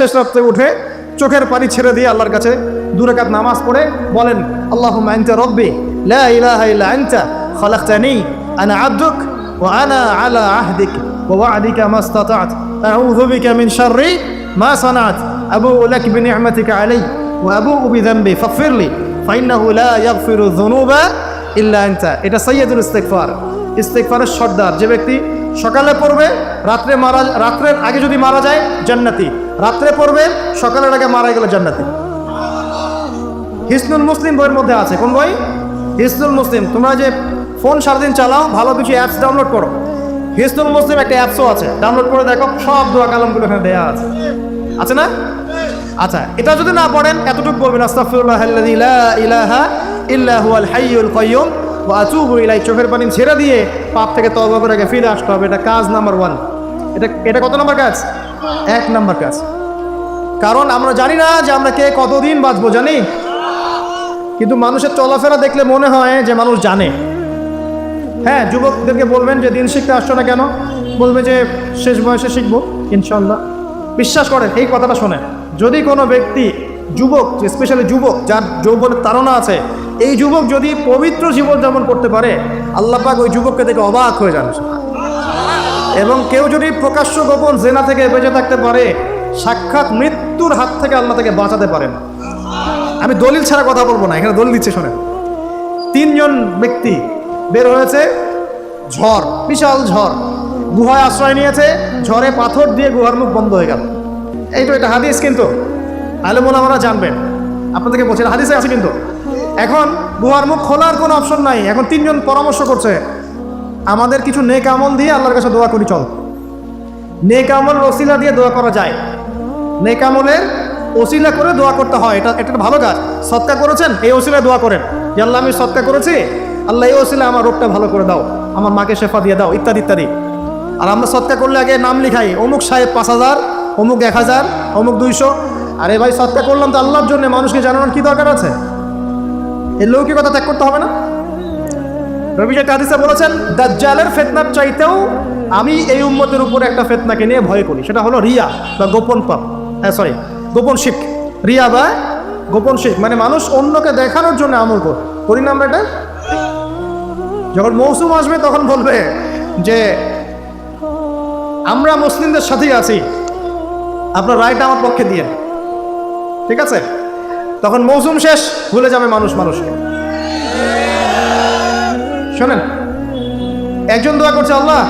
শেষ রাত্রে উঠে চোখের পানি ছেড়ে দিয়ে আল্লাহর কাছে দুরাকাত নামাজ পড়ে বলেন আল্লাহ আনতা রব্বি, লা ইলাহা ইল্লা আনতা, খালাকতানি, আনা আবদুক, ওয়া আনা আলা আহদিক, ওয়া ওয়া'দিকা মা ইসতাতা'ত, আউযু বিকা মিন শাররি মা সানা'ত, আবুউ লাক বিনি'মাতিকা আলাই ওয়া আবুউ বিযানবি ফাগফির লি, ফাইন্নাহু লা ইয়াগফিরু যুনুবা ইল্লা আনতা। এটা সাইয়্যিদুল ইস্তিগফার। ইস্তিগফারের সর্দার, যে ব্যক্তি সকালে পড়বে, রাত্রে মারা, রাত্রের আগে যদি মারা যায়, জান্নাতি। রাত্রে পড়বে, সকালের আগে মারা গেলে জান্নাতে। হিসনুল মুসলিম বইয়ের মধ্যে আছে, কোন বই? হিসনুল মুসলিম, তোমরা যে ফোন সারাদিন চালাও, ভালো কিছু অ্যাপস ডাউনলোড করো। হিসনুল মুসলিম একটা অ্যাপসও আছে ডাউনলোড করে দেখো, সব দোয়া কালামগুলো এখানে দেওয়া আছে। আছে না? আচ্ছা এটা যদি না পড়েন, এতটুকু বলবেন ইলাহা ইলাইহি, চোখের পানি ছেড়ে দিয়ে পাপ থেকে তওবা করে ফিরে আসতে হবে। এটা কাজ নাম্বার ওয়ান এটা এটা কত নাম্বার কাজ? এক নাম্বার কাজ। কারণ আমরা জানি না যে আমরা কে কতদিন বাঁচবো, জানি? কিন্তু মানুষের চলাফেরা দেখলে মনে হয় যে মানুষ জানে। হ্যাঁ যুবকদেরকে বলবেন যে দিন শিখতে আসছো না কেন? বলবে যে শেষ বয়সে শিখব, ইনশাল্লাহ। বিশ্বাস করেন, এই কথাটা শোনে যদি কোনো ব্যক্তি যুবক স্পেশালি যুবক, যার যৌবনের তাড়না আছে, এই যুবক যদি পবিত্র জীবন যেমন করতে পারে, আল্লাহ পাক ওই যুবককে দেখে অবাক হয়ে যান। এবং কেউ যদি প্রকাশ্য গোপন জেনা থেকে বেঁচে থাকতে পারে, সাক্ষাৎ মৃত্যুর হাত থেকে আল্লাহ তাকে বাঁচাতে পারেন। আমি দলিল ছাড়া কথা বলব না, এখানে দলিল দিচ্ছে, শোনেন। তিনজন ব্যক্তি বের হয়েছে, ঝড়, বিশাল ঝড়। গুহায় আশ্রয় নিয়েছে, ঝড়ে পাথর দিয়ে গুহার মুখ বন্ধ হয়ে গেল। এই তো এটা হাদিস কিন্তু। আলমুল আমরা জানবেন। আপনাদেরকে বলছেন হাদিসে আছে কিন্তু। এখন গুহার মুখ খোলার কোনো অপশন নাই। এখন তিনজন পরামর্শ করছে আমাদের কিছু নেক আমল দিয়ে আল্লাহর কাছে দোয়া করি, চল। নেক আমল ওসিলা দিয়ে দোয়া করা যায়। নেক আমলের ওসিলা করে দোয়া করতে হয়, এটা এটা ভালো কাজ। সৎকা করেছেন, এই ওসিলায় দোয়া করেন। যে আল্লাহ, আমি সৎকা করেছি, আল্লাহ, এই ওসিলা আমার রোগটা ভালো করে দাও, আমার মাকে শেফা দিয়ে দাও, ইত্যাদি ইত্যাদি। আর আমরা সৎকা করলে আগে নাম লিখাই, অমুক সাহেব পাঁচ হাজার, অমুক এক হাজার, অমুক দুইশো। আরে ভাই, সৎকা করলাম তো আল্লাহর জন্য, মানুষকে জানানোর কি দরকার আছে? এই লৌকিকতা ত্যাগ করতে হবে না? রবিজা কাদিসা বলেছেন, দাজ্জালের ফেতনার চাইতেও আমি এই উম্মতের উপরে একটা ফেতনাকে নিয়ে ভয় করি। সেটা হলো রিয়া বা গোপন পাপ। হ্যাঁ সরি গোপন শিখ। রিয়া বা গোপন শিখ। মানে মানুষ অন্যকে দেখানোর জন্য আমল কর। করি না আমরা যখন মৌসুম আসবে তখন বলবে যে, আমরা মুসলিমদের সাথেই আছি। আপনার রায়টা আমার পক্ষে দিয়ে ঠিক আছে? তখন মৌসুম শেষ, ভুলে যাবে মানুষ মানুষকে। শোনেন, একজন দোয়া করছে, আল্লাহ,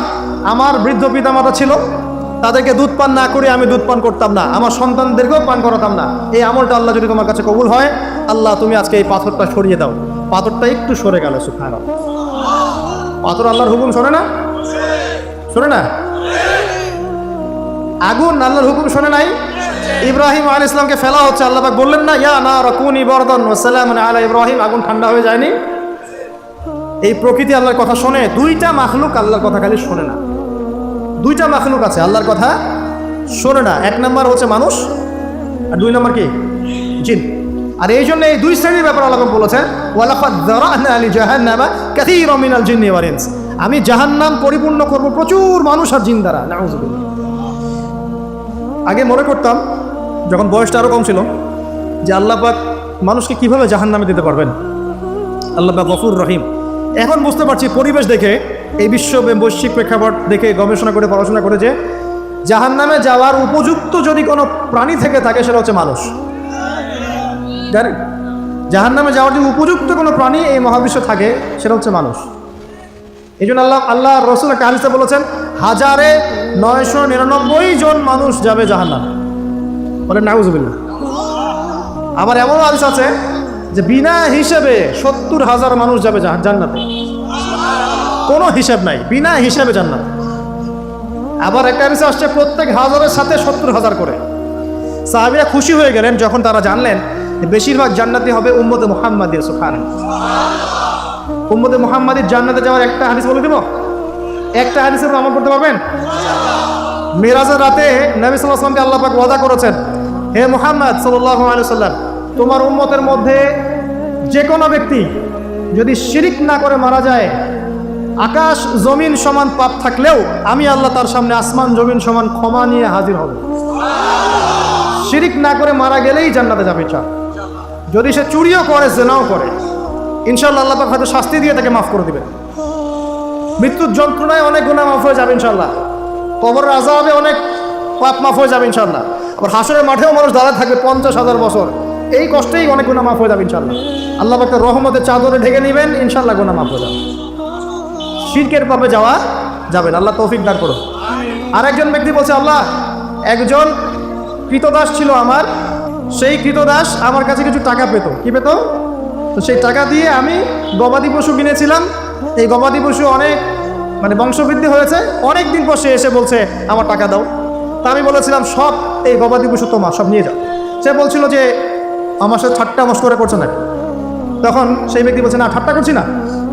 আমার বৃদ্ধ পিতামাতা ছিল, তাদেরকে দুধ পান না করে আমি দুধ পান করতাম না, আমার সন্তানদেরকেও পান করাতাম না। এই আমলটা আল্লাহ যদি তোমার কাছে কবুল হয়, আল্লাহ তুমি আজকে এই পাথরটা সরিয়ে দাও। পাথরটা একটু সরে গেল সুখান পাথর আল্লাহর হুকুম শোনে না? শোনে না? আগুন আল্লাহর হুকুম শোনে নাই? ইব্রাহিম আল ইসলামকে ফেলা হচ্ছে, আল্লাহ বললেন না, ইয়া না রকুন ইবরদন ওসালাম আলা ইব্রাহিম। আগুন ঠান্ডা হয়ে যায়নি? এই প্রকৃতি আল্লাহর কথা শোনে, দুইটা মাখলুক আল্লাহর কথা খালি শোনে না। দুইটা মাখলুক আছে আল্লাহর কথা শোনে না। এক নম্বর হচ্ছে মানুষ, আর দুই নম্বর কি? জিন। আর এই জন্য এই দুই শ্রেণির ব্যাপার আল্লাহ বলেছেন আলি জাহান্নামা কাসীরা মিনাল জিন্নি ওয়াল ইনস। আমি জাহান্নাম পরিপূর্ণ করব প্রচুর মানুষ আর জিন দ্বারা। আগে মনে করতাম, যখন বয়সটা আরও কম ছিল, যে আল্লাহ পাক মানুষকে কীভাবে জাহান্নামে দিতে পারবেন? আল্লাহ পাক গফুর রহিম। এখন বুঝতে পারছি পরিবেশ দেখে, এই বিশ্ব বৈশ্বিক প্রেক্ষাপট দেখে গবেষণা করে, পড়াশোনা করে যে জাহান নামে যাওয়ার উপযুক্ত যদি কোনো প্রাণী থেকে থাকে, সেটা হচ্ছে মানুষ। জাহান নামে যাওয়ার যদি উপযুক্ত কোনো প্রাণী এই মহাবিশ্বে থাকে, সেটা হচ্ছে মানুষ। এই জন্য আল্লাহ আল্লাহ রসুল একটা বলেছেন, হাজারে নয়শো নিরানব্বই জন মানুষ যাবে জাহান নামে বলেন নাউজুবিল্লা আবার এমন হাদিস আছে যে বিনা হিসেবে সত্তর হাজার মানুষ যাবে জান্নাতে। কোনো হিসাব নাই, বিনা হিসাবে জান্নাত। আবার একটা হাদিসে আসছে, প্রত্যেক হাজারের সাথে সত্তর হাজার করে। সাহাবিরা খুশি হয়ে গেলেন যখন তারা জানলেন বেশিরভাগ জান্নাতি হবে উম্মতে মোহাম্মদের সুখান উম্মতে মোহাম্মদের জান্নাতে যাওয়ার একটা হাদিস বলে দিব? একটা হাদিসের উপর আমল করতে পারবেন? মেরাজের রাতে নবী সাল্লাহ আসলামকে আল্লাহ পাক ওয়াদা করেছেন, হে মুহাম্মদ সাল্লাল্লাহু আলাইহি সাল্লাম তোমার উন্মতের মধ্যে যে কোনো ব্যক্তি যদি শিরিক না করে মারা যায়, আকাশ জমিন সমান পাপ থাকলেও আমি আল্লাহ তার সামনে আসমান জমিন সমান ক্ষমা নিয়ে হাজির হব। শিরিক না করে মারা গেলেই জান্নাতে যাবে চা। যদি সে চুরিও করে, জেনাও করে ইনশাল্লাহ আল্লাহ হয়তো শাস্তি দিয়ে তাকে মাফ করে দিবেন। মৃত্যুর যন্ত্রণায় অনেক গুণা মাফ হয়ে যাবে ইনশাল্লাহ কবর রাজা হবে অনেক পাপ মাফ হয়ে যাবে ইনশাল্লাহ আবার হাসরের মাঠেও মানুষ দাঁড়ায় থাকবে পঞ্চাশ হাজার বছর। এই কষ্টেই অনেক গুণা মাফ হয়ে যাবে ইনশাল্লাহ আল্লাহ পাকে রহমতের চাদরে ঢেকে নেবেন ইনশাল্লাহ গুণা মাফ হয়ে যাবে। শিরকের পাপে যাওয়া যাবেন আল্লাহ তৌফিক দান করুন। আর একজন ব্যক্তি বলছে, আল্লাহ, একজন কৃতদাস ছিল আমার, সেই কৃতদাস আমার কাছে কিছু টাকা পেত। কি পেত? তো সেই টাকা দিয়ে আমি গবাদি পশু কিনেছিলাম। এই গবাদি পশু অনেক মানে বংশবৃদ্ধি হয়েছে। অনেক দিন পর সে এসে বলছে, আমার টাকা দাও। তা আমি বলেছিলাম, সব এই গবাদি পশু তোমার, সব নিয়ে যাও। সে বলছিল যে আমার সাথে ঠাট্টা মস্করে করছে নাকি? তখন সেই ব্যক্তি বলছে, না, ঠাট্টা করছি না।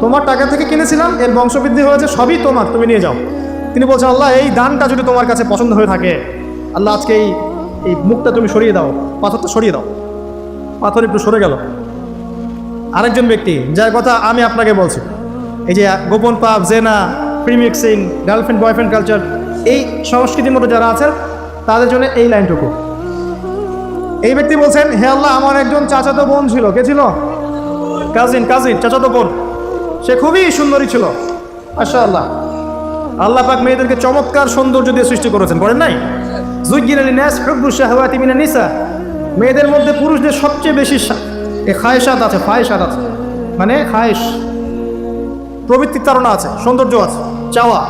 তোমার টাকা থেকে কিনেছিলাম, এর বংশবৃদ্ধি হয়েছে, সবই তোমার, তুমি নিয়ে যাও। তিনি বলছেন আল্লাহ, এই দানটা যদি তোমার কাছে পছন্দ হয়ে থাকে, আল্লাহ, আজকে এই এই মুখটা তুমি সরিয়ে দাও, পাথরটা সরিয়ে দাও। পাথর একটু সরে গেল। আরেকজন ব্যক্তি, যার কথা আমি আপনাকে বলছি, এই যে গোপন পাপ, জেনা প্রিমিক্সিং গার্লফ্রেন্ড, বয়ফ্রেন্ড কালচার, এই সংস্কৃতির মতো যারা আছেন, তাদের জন্য এই লাইনটুকু। এই ব্যক্তি বলছেন, হে আল্লাহ, আমার একজন চাচাতো বোন ছিল। কে ছিল? কাজিন কাজিন, চাচাতো বোন। সে খুবই সুন্দরী ছিল। আশা আল্লাহ আল্লাহ পাক মেয়েদেরকে চমৎকার সৌন্দর্য দিয়ে সৃষ্টি করেছেন। বলেন নাই? জুগির আলী ন্যাস হুব্বু শাহওয়াতি মিনা নিসা। মেয়েদের মধ্যে পুরুষদের সবচেয়ে বেশি খায়েশাত আছে, ফায়েশাত আছে। মানে খায়েশ। প্রবৃত্তির তারা আছে, সৌন্দর্য আছে, চাওয়া।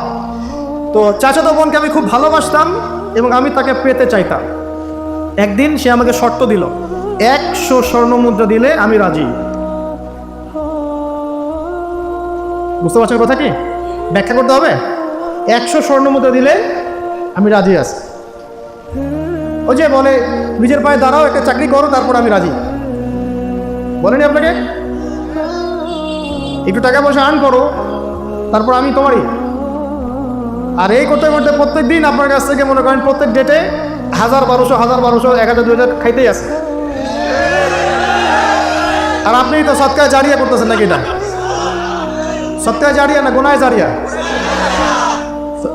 তো চাচাতো বোনকে আমি খুব ভালোবাসতাম এবং আমি তাকে পেতে চাইতাম। একদিন সে আমাকে শর্ত দিল, একশো স্বর্ণ মুদ্রা দিলে আমি রাজি। বুঝতে পারছেন কথা কি? ব্যাখ্যা করতে হবে? একশো স্বর্ণ মুদ্রা দিলে আমি রাজি আছি। ওই যে বলে, নিজের পায়ে দাঁড়াও, একটা চাকরি করো, তারপর আমি রাজি। বলেনি আপনাকে? একটু টাকা পয়সা আর্ন করো, তারপর আমি তোমারই। আর এই করতে করতে প্রত্যেক দিন আপনার কাছ থেকে মনে করেন প্রত্যেক ডেটে হাজার বারোশো হাজার বারোশো, এক হাজার দু হাজার খাইতেই আছে আর আপনি তো সৎকায় জারিয়া করতেছেন নাকি এটা? সৎকায় জারিয়া না গোনায় জারিয়া?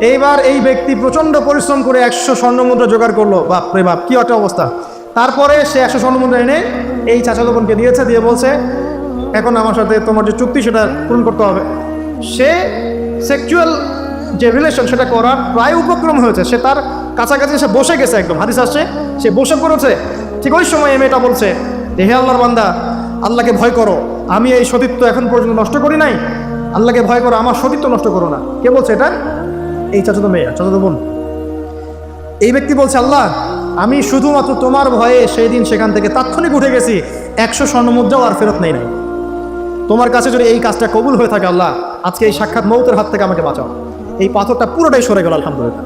এইবার এই ব্যক্তি প্রচণ্ড পরিশ্রম করে একশো স্বর্ণ মুদ্রা জোগাড় করল। বাপ রে বাপ, কি একটা অবস্থা। তারপরে সে একশো স্বর্ণ মুদ্রা এনে এই চাচাতো বোনকে দিয়েছে, দিয়ে বলছে, এখন আমার সাথে তোমার যে চুক্তি, সেটা পূরণ করতে হবে। সে সেক্সুয়াল যে রিলেশন সেটা করার প্রায় উপক্রম হয়েছে। সে তার কাছাকাছি সে বসে গেছে একদম। হাদিস আসছে, সে বসে পড়েছে। ঠিক ওই সময় এই মেয়েটা বলছে যে হে আল্লাহর বান্দা, আল্লাহকে ভয় করো। আমি এই সতীত্ব এখন পর্যন্ত নষ্ট করি নাই। আল্লাহকে ভয় করো, আমার সতীত্ব নষ্ট করো না। কে বলছে এটা? এই চাচাতো মেয়ে, চাচাতো বোন। এই ব্যক্তি বলছে, আল্লাহ, আমি শুধুমাত্র তোমার ভয়ে সেই দিন সেখান থেকে তাৎক্ষণিক উঠে গেছি। একশো স্বর্ণ মুদ্রাও আর ফেরত নেই নাই। তোমার কাছে যদি এই কাজটা কবুল হয়ে থাকে, আল্লাহ, আজকে এই সাক্ষাৎ মৌতের হাত থেকে আমাকে বাঁচাও। এই পাথরটা পুরোটাই সরে গেল, আলহামদুলিল্লাহ।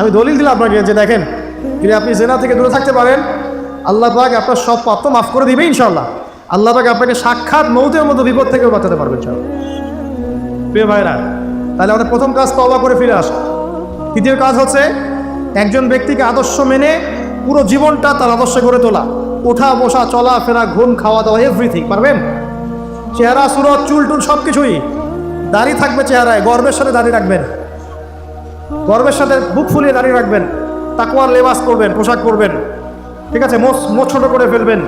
আমি দলিল দিলাম আপনাকে যে দেখেন যদি আপনি জেনা থেকে দূরে থাকতে পারেন। আল্লাহ পাক আপনার সব পাপ তো মাফ করে দিবে ইনশাল্লাহ আল্লাহ পাক আপনাকে সাক্ষাৎ মৌতের মতো বিপদ থেকেও বাঁচাতে পারবেন ইনশাল্লাহ প্রিয় ভাইরা, তাহলে আমাদের প্রথম কাজ তবা করে ফিরে আসা। তৃতীয় কাজ হচ্ছে, একজন ব্যক্তিকে আদর্শ মেনে পুরো জীবনটা তার আদর্শ গড়ে তোলা। ওঠা, বসা, চলা, ফেরা, ঘুম, খাওয়া দাওয়া এভরিথিং পারবেন? চেহারা, সুরত, চুল টুল সব কিছুই দাড়ি থাকবে চেহারায়, গর্বের সাথে দাড়ি রাখবেন। গর্বের সাথে বুক ফুলিয়ে দাঁড়িয়ে রাখবেন। তাকুয়ার লেবাস করবেন, পোশাক করবেন ঠিক আছে? মোচ মোচ ছোট করে ফেলবেন।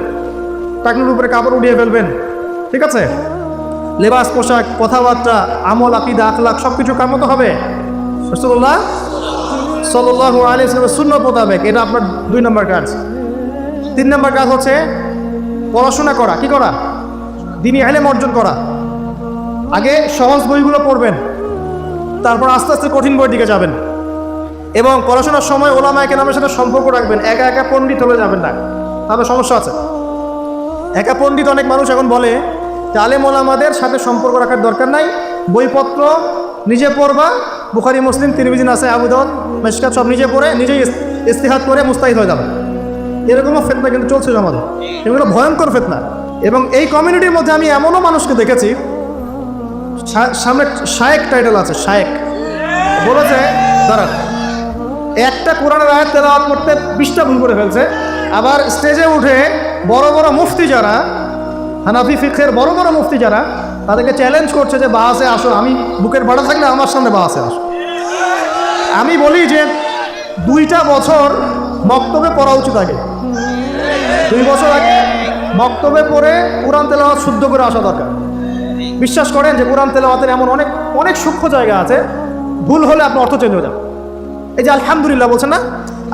টাকনুর উপরে কাপড় উঠিয়ে ফেলবেন। ঠিক আছে? লেবাস, পোশাক, কথাবার্তা, আমল, আকিদা, আখলাক সব কিছু কার মতো হবে? রসুল্লাহ সাল্লাহ আলী শূন্য মোতাবেক। এটা আপনার দুই নম্বর কাজ। তিন নম্বর কাজ হচ্ছে পড়াশোনা করা। কি করা? দিনই আইলেম অর্জন করা। আগে সহজ বইগুলো পড়বেন, তারপর আস্তে আস্তে কঠিন বইয়ের দিকে যাবেন। এবং পড়াশোনার সময় ওলামা নামের সাথে সম্পর্ক রাখবেন, একা একা পণ্ডিত হয়ে যাবেন না। তাহলে সমস্যা আছে। একা পণ্ডিত অনেক মানুষ এখন বলে যে আলেম ওলামাদের সাথে সম্পর্ক রাখার দরকার নাই, বইপত্র নিজে পড়বা, বুখারি, মুসলিম তিরমিজিন আছে আবুদন মেসকাত সব নিজে পড়ে, নিজেই ইস- ইস্তিহাদ করে মুস্তাহিদ হয়ে যাবে। এরকমও ফেতনা কিন্তু চলছে জমাদ এগুলো ভয়ঙ্কর ফেতনা। এবং এই কমিউনিটির মধ্যে আমি এমনও মানুষকে দেখেছি সামনে শায়েক টাইটেল আছে, শায়েক। বলেছে, দাঁড়ান। একটা কোরআনের আয়াত তেলাওয়াত করতে বিশটা ভুল করে ফেলছে। আবার স্টেজে উঠে বড় বড় মুফতি যারা, হানাফি ফিখের বড় বড় মুফতি যারা, তাদেরকে চ্যালেঞ্জ করছে যে, বাসে আসো, আমি বুকের ভাড়া থাকলে আমার সামনে বাসে আসো। আমি বলি যে, দুইটা বছর মক্তবে পড়া উচিত আগে। দুই বছর আগে বক্তব্যে পড়ে কোরআন তেলাওয়াত শুদ্ধ করে আসা দরকার। বিশ্বাস করেন যে কোরআন তেলাওয়াতের এমন অনেক অনেক সূক্ষ্ম জায়গা আছে। ভুল হলে আপনার অর্থ চেঞ্জ হয়ে যাবে এই যে আলহামদুলিল্লাহ বলছেন না?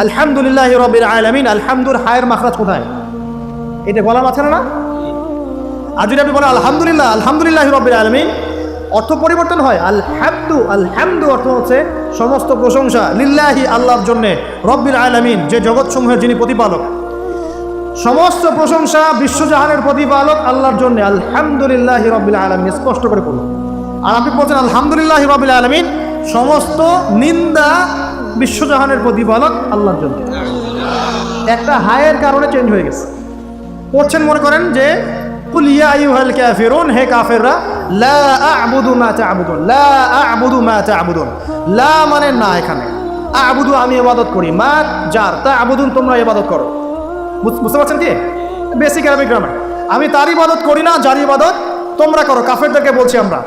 আলহামদুলিল্লাহ রবির আলামিন আলহামদুল হায়ের মাখরাজ কোথায়? এটা বলার মাথায় না? আর যদি আপনি বলেন আলহামদুলিল্লাহ আলহামদুলিল্লাহ রবির আলমিন, অর্থ পরিবর্তন হয়। আলহামদু আলহামদু অর্থ হচ্ছে সমস্ত প্রশংসা লিল্লাহি আল্লাহর জন্যে রব্বির আলামিন, যে জগৎসমূহের যিনি প্রতিপালক। সমস্ত প্রশংসা বিশ্বজাহানের প্রতিপালক আল্লাহর জন্য। আলহামদুলিল্লাহ রবিল আলমিন। স্পষ্ট করে করুন আর আপনি বলছেন, আলহামদুলিল্লাহ রবিল আলমিন সমস্ত নিন্দা বিশ্বজাহানের প্রতিপালক আল্লাহর জন্য। একটা হায়ের কারণে চেঞ্জ হয়ে গেছে। পড়ছেন মনে করেন যে, কুল ইয়া আইয়ুহাল কাফিরুন হে কাফেররা, লা আ'বুদু মা তা'বুদুন লা আ'বুদু মা তা'বুদুন লা মানে না এখানে আ'বুদু আমি ইবাদত করি মা যার তা'বুদুন, তোমরা ইবাদত করো বুঝতে পারছেন কি? বেসিক আরবিক গ্রামার আমি তার ইবাদত করি না, যার ইবাদত তোমরা করো, কাফেরদেরকে বলছি আমরা।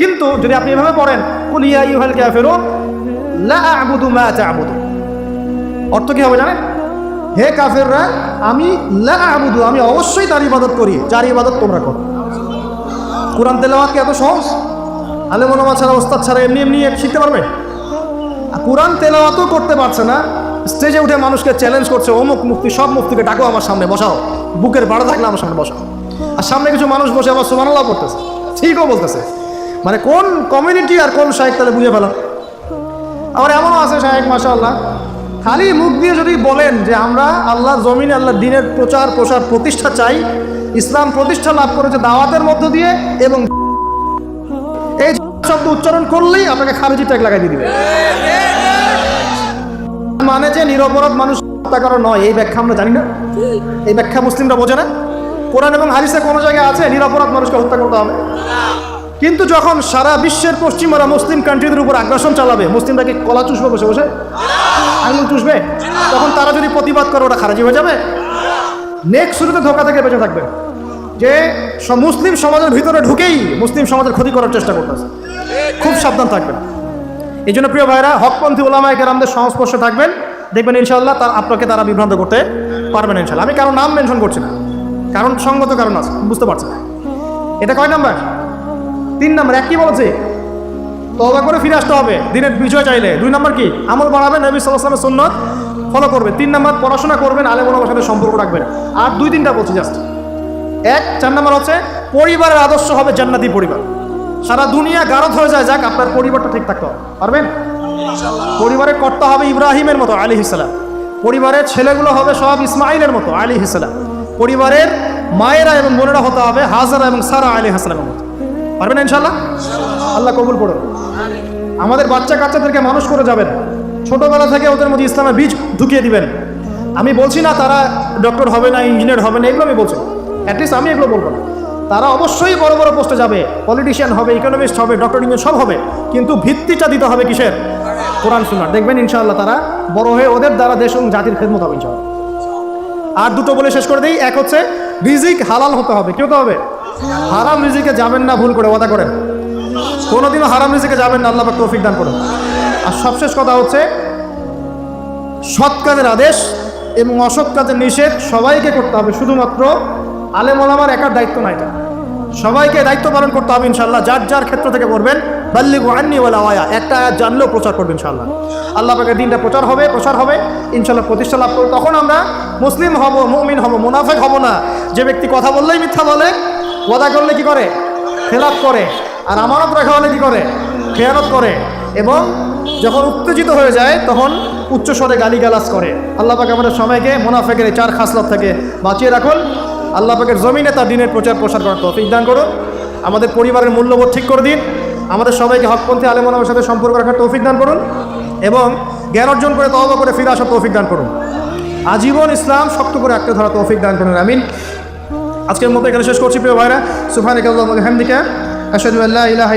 কিন্তু যদি আপনি এভাবে পড়েন, কুল ইয়া আইয়ুহাল কাফিরুন, লা আ'বুদু মা তা'বুদুন অর্থ কি হবে জানেন? হে কাফেররা, আমি লা আবুদু, আমি অবশ্যই তার ইবাদত করি, যার ইবাদত তোমরা করো। কোরআন তেলাওয়াত কি এত সহজ? আলে মনোমা ছাড়া, ওস্তাদ ছাড়া এমনি এমনি শিখতে পারবে? কোরআন তেলাওয়াতও করতে পারছে না স্টেজে উঠে মানুষকে চ্যালেঞ্জ করছে, অমুক মুক্তি, সব মুক্তিকে ডাকো আমার সামনে, বসাও। বুকের বাড়া থাকলে আমার সামনে বসাও। আর সামনে কিছু মানুষ বসে আবার সুমানাল্লাহ করতেছে ঠিকও বলতেছে। মানে কোন কমিউনিটি আর কোন সাহিত্য তাহলে বুঝে ফেলা আবার এমনও আছে সাহেব মাশাআল্লাহ। খালি মুখ দিয়ে যদি বলেন যে আমরা আল্লাহ জমিনে, আল্লাহ দিনের প্রচার, প্রসার, প্রতিষ্ঠা চাই, ইসলাম প্রতিষ্ঠা লাভ করেছে দাওয়াতের মধ্য দিয়ে এবং এই শব্দ উচ্চারণ করলেই আপনাকে খারেজি ট্যাগ লাগাই দিয়ে দিবে। মানে যে নিরপরাধ মানুষ হত্যা করা নয়, এই ব্যাখ্যা আমরা জানি না। এই ব্যাখ্যা মুসলিমরা বোঝে না। কোরআন এবং হাদিসে কোনো জায়গায় আছে নিরপরাধ মানুষকে হত্যা করতে হবে। কিন্তু যখন সারা বিশ্বের পশ্চিমারা মুসলিম কান্ট্রিদের উপর আগ্রাসন চালাবে, মুসলিমরা কি কলা চুষবে বসে বসে? আঙুল চুষবে? তখন তারা যদি প্রতিবাদ করে ওটা খারাজি হয়ে যাবে? নেক্সট শুরুতে ধোকা থেকে বেঁচে থাকবে। যে মুসলিম সমাজের ভিতরে ঢুকেই মুসলিম সমাজের ক্ষতি করার চেষ্টা করতেছে। খুব সাবধান থাকবেন। এই জন্য প্রিয় ভাইরা হকপন্থী ওলামায় কেরামদের সংস্পর্শে থাকবেন। দেখবেন ইনশাল্লাহ তার আপনাকে তারা বিভ্রান্ত করতে পারবেন ইনশাল্লাহ আমি কারও নাম মেনশন করছি না। কারণ সঙ্গত কারণ আছে বুঝতে পারছেন এটা কয় নাম্বার? তিন নাম্বার, এক কি বলেছে? তবা করে ফিরে আসতে হবে, দিনের বিজয় চাইলে। দুই নাম্বার কি? আমল বাড়াবেন, নবী সাল্লামের সুন্নত ফলো করবে। তিন নাম্বার, পড়াশোনা করবেন, আলেম ওলামার সাথে সম্পর্ক রাখবেন। আর দুই তিনটা বলছি জাস্ট এক, চার নাম্বার হচ্ছে, পরিবারের আদর্শ হবে জান্নাতি পরিবার। সারা দুনিয়া গারদ হয়ে যায়। যাক, আপনার পরিবারটা ঠিক থাকতে। হবে পারবেন? পরিবারের কর্তা হবে ইব্রাহিমের মতো আলী ইসলাম পরিবারের ছেলেগুলো হবে সব ইসমাইলের মতো আলী ইসলাম পরিবারের মায়েরা এবং বোনেরা হতে হবে হাজারা এবং সারা আলী হাসলামের মতো। পারবেন ইনশাল্লাহ আল্লাহ কবুল করুন। আমাদের বাচ্চা কাচ্চাদেরকে মানুষ করে যাবেন। ছোটবেলা থেকে ওদের মধ্যে ইসলামের বীজ ঢুকিয়ে দিবেন। আমি বলছি না তারা ডক্টর হবে না ইঞ্জিনিয়ার হবে না, এগুলো আমি বলছি অ্যাটলিস্ট আমি এগুলো বলব না। তারা অবশ্যই বড় বড় পোস্টে যাবে। পলিটিশিয়ান হবে ইকোনমিস্ট হবে, ডক্টর ইঞ্জিনিয়ার সব হবে। কিন্তু ভিত্তিটা দিতে হবে কিসের? কোরআন সুনার দেখবেন ইনশাআল্লাহ তারা বড় হয়ে ওদের দ্বারা দেশ এবং জাতির খেদমত হবে ইনশাআল্লাহ। আর দুটো বলে শেষ করে দিই। এক হচ্ছে, রিজিক হালাল হতে হবে। কি হতে হবে? হারাম রিজিকে যাবেন না, ভুল করে ওয়াদা করেন। কোনোদিনও হারাম রিজিকে যাবেন না, আল্লাহ তৌফিক দান করুন। আর সবশেষ কথা হচ্ছে, সৎ কাজের আদেশ এবং অসৎ কাজের নিষেধ সবাইকে করতে হবে। শুধুমাত্র আলেম ওলামার একার দায়িত্ব না এটা। সবাইকে দায়িত্ব পালন করতে হবে ইনশাল্লাহ যার যার ক্ষেত্র থেকে করবেন বাল্লিগু আন্নি ওয়ালা ওয়া একটা আয়াত জানলেও প্রচার করবেন ইনশাল্লাহ আল্লাহ পাকের দিনটা প্রচার হবে প্রচার হবে ইনশাল্লাহ প্রতিষ্ঠা লাভ করব। তখন আমরা মুসলিম হব, মুমিন হব, মুনাফেক হব না। যে ব্যক্তি কথা বললেই মিথ্যা বলে, ওয়াদা করলে কি করে? খেলাপ করে। আর আমানত রাখা হলে কি করে? খেয়ানত করে। এবং যখন উত্তেজিত হয়ে যায়, তখন উচ্চস্বরে গালিগালাজ করে। আল্লাহ পাক আমাদের মোনাফেকের এই চার খাসলত থেকে বাঁচিয়ে রাখুন। আল্লাহ পাকের জমিনে তার দিনের প্রচার প্রসার করার তৌফিক দান করুন। আমাদের পরিবারের মূল্যবোধ ঠিক করে দিন। আমাদের সবাইকে হকপন্থী আলেমানের সাথে সম্পর্ক রাখার তৌফিক দান করুন এবং জ্ঞান অর্জন করে তবা করে ফিরে আসার তৌফিক দান করুন। আজীবন ইসলাম শক্ত করে আঁকড়ে ধরা তৌফিক দান করুন। আমিন। আজকের মতো এখানে শেষ করছি প্রিয় ভাইরা। সুফান হামদিকা আশহাদু আল্লা ইলাহা